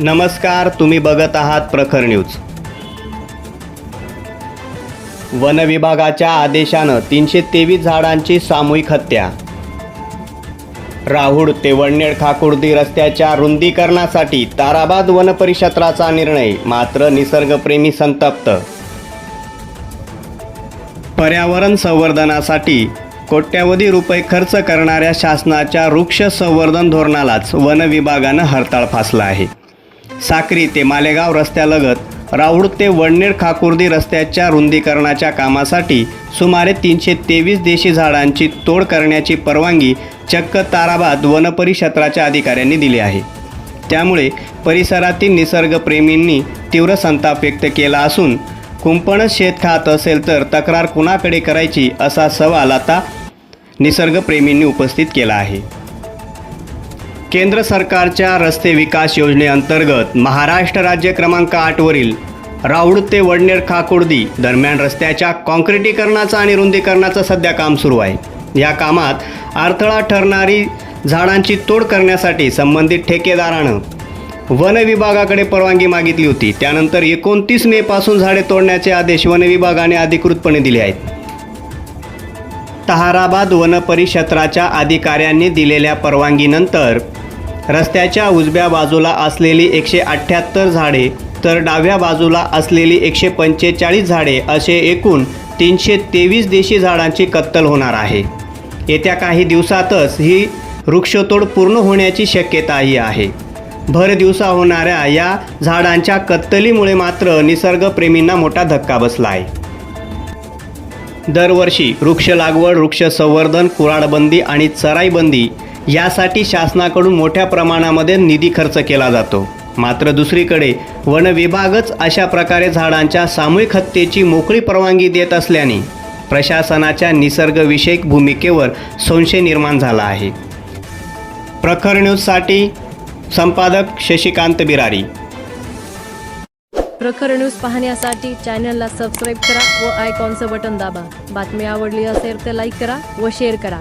नमस्कार तुम्ही बघत आहात प्रखर न्यूज. वन विभागाच्या आदेशानं तीनशे तेवीस झाडांची सामूहिक हत्या. राहुड ते वडनेर खाकुर्दी रस्त्याच्या रुंदीकरणासाठी ताराबाद वन निर्णय मात्र निसर्गप्रेमी संतप्त. पर्यावरण संवर्धनासाठी कोट्यवधी रुपये खर्च करणाऱ्या शासनाच्या वृक्ष संवर्धन धोरणालाच वन विभागानं हरताळ फासला आहे. साक्री ते मालेगाव रस्त्यालगत राऊड ते वडनेर खाकुर्दी रस्त्याच्या रुंदीकरणाच्या कामासाठी सुमारे तीनशे तेवीस देशी झाडांची तोड करण्याची परवानगी चक्क ताराबाद वनपरिक्षेत्राच्या अधिकाऱ्यांनी दिली आहे. त्यामुळे परिसरातील निसर्गप्रेमींनी तीव्र संताप व्यक्त केला असून कुंपणच शेत खात असेल तर तक्रार कुणाकडे करायची असा सवाल आता निसर्गप्रेमींनी उपस्थित केला आहे. केंद्र सरकारच्या रस्ते विकास योजनेअंतर्गत महाराष्ट्र राज्य क्रमांक आठवरील राऊड ते वडनेर खाकुर्दी दरम्यान रस्त्याच्या काँक्रिटीकरणाचं आणि रुंदीकरणाचं सध्या काम सुरू आहे. या कामात अडथळा ठरणारी झाडांची तोड करण्यासाठी संबंधित ठेकेदारानं वन विभागाकडे परवानगी मागितली होती. त्यानंतर एकोणतीस मे पासून झाडे तोडण्याचे आदेश वन विभागाने अधिकृतपणे दिले आहेत. तहाराबाद वनपरिक्षेत्राच्या अधिकाऱ्यांनी दिलेल्या परवानगीनंतर रस्त्याच्या उजव्या बाजूला असलेली एकशे अठ्ठ्याहत्तर झाडे तर डाव्या बाजूला असलेली एकशे पंचेचाळीस झाडे असे एकूण तीनशे तेवीस देशी झाडांची कत्तल होणार आहे. येत्या काही दिवसातच ही वृक्षतोड पूर्ण होण्याची शक्यताही आहे. भर दिवसा होणाऱ्या या झाडांच्या कत्तलीमुळे मात्र निसर्गप्रेमींना मोठा धक्का बसला आहे दरवर्षी वृक्ष लागवड वृक्ष संवर्धन कुराडबंदी आणि चराईबंदी यासाठी शासनाकडून मोठ्या प्रमाणामध्ये निधी खर्च केला जातो. मात्र दुसरीकडे वन विभागच अशा प्रकारे झाडांच्या सामूहिक हत्येची मोकळी परवानगी देत असल्याने प्रशासनाच्या निसर्गविषयक भूमिकेवर संशय निर्माण झाला आहे. प्रखर न्यूजसाठी संपादक शशिकांत बिरारी. प्रखर न्यूज पाहण्यासाठी चॅनलला सबस्क्राईब करा व आयकॉनचं बटन दाबा. बातमी आवडली असेल तर लाईक करा व शेअर करा.